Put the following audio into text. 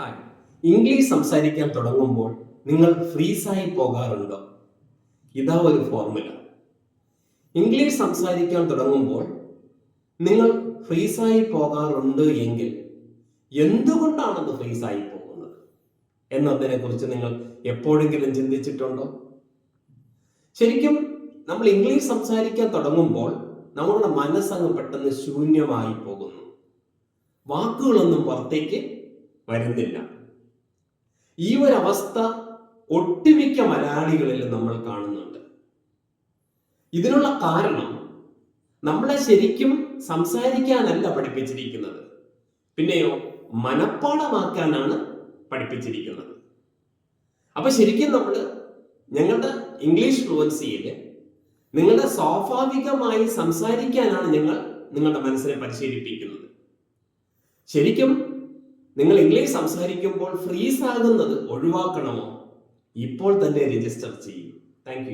Hi English സംസാരിക്കാൻ തുടങ്ങുമ്പോൾ നിങ്ങൾ ഫ്രീസായി പോകാറുണ്ടോ? ഇതാ ഒരു ഫോർമുല ഇംഗ്ലീഷ് സംസാരിക്കാൻ തുടങ്ങുമ്പോൾ നിങ്ങൾ ഫ്രീസായി പോകാറുണ്ട് എങ്കിൽ എന്തുകൊണ്ടാണത് ഫ്രീസായി പോകുന്നത്? എന്നതിനെ കുറിച്ച് നിങ്ങൾ എപ്പോഴെങ്കിലും ചിന്തിച്ചിട്ടുണ്ടോ? ശരിക്കും നമ്മൾ ഇംഗ്ലീഷ് സംസാരിക്കാൻ തുടങ്ങുമ്പോൾ നമ്മളുടെ മനസ്സങ്ങ് പെട്ടെന്ന് ശൂന്യമായി പോകുന്നു. വാക്കുകളൊന്നും പുറത്തേക്ക് വരുന്നില്ല. ഈ ഒരു അവസ്ഥ ഒട്ടുമിക്ക മലയാളികളിൽ നമ്മൾ കാണുന്നുണ്ട്. ഇതിനുള്ള കാരണം നമ്മളെ ശരിക്കും സംസാരിക്കാനല്ല പഠിപ്പിച്ചിരിക്കുന്നത്. പിന്നെയോ മനപ്പാടമാക്കാനാണ് പഠിപ്പിച്ചിരിക്കുന്നത്. അപ്പൊ ശരിക്കും നമ്മൾ ഞങ്ങളുടെ ഇംഗ്ലീഷ് ഫ്ലുവൻസിയിൽ നിങ്ങളുടെ സ്വാഭാവികമായി സംസാരിക്കാനാണ് ഞങ്ങൾ നിങ്ങളുടെ മനസ്സിനെ പരിശീലിപ്പിക്കുന്നത്. ശരിക്കും നിങ്ങൾ ഇംഗ്ലീഷ് സംസാരിക്കുമ്പോൾ ഫ്രീസ് ആകുന്നത് ഒഴിവാക്കണമോ? ഇപ്പോൾ തന്നെ രജിസ്റ്റർ ചെയ്യും. താങ്ക്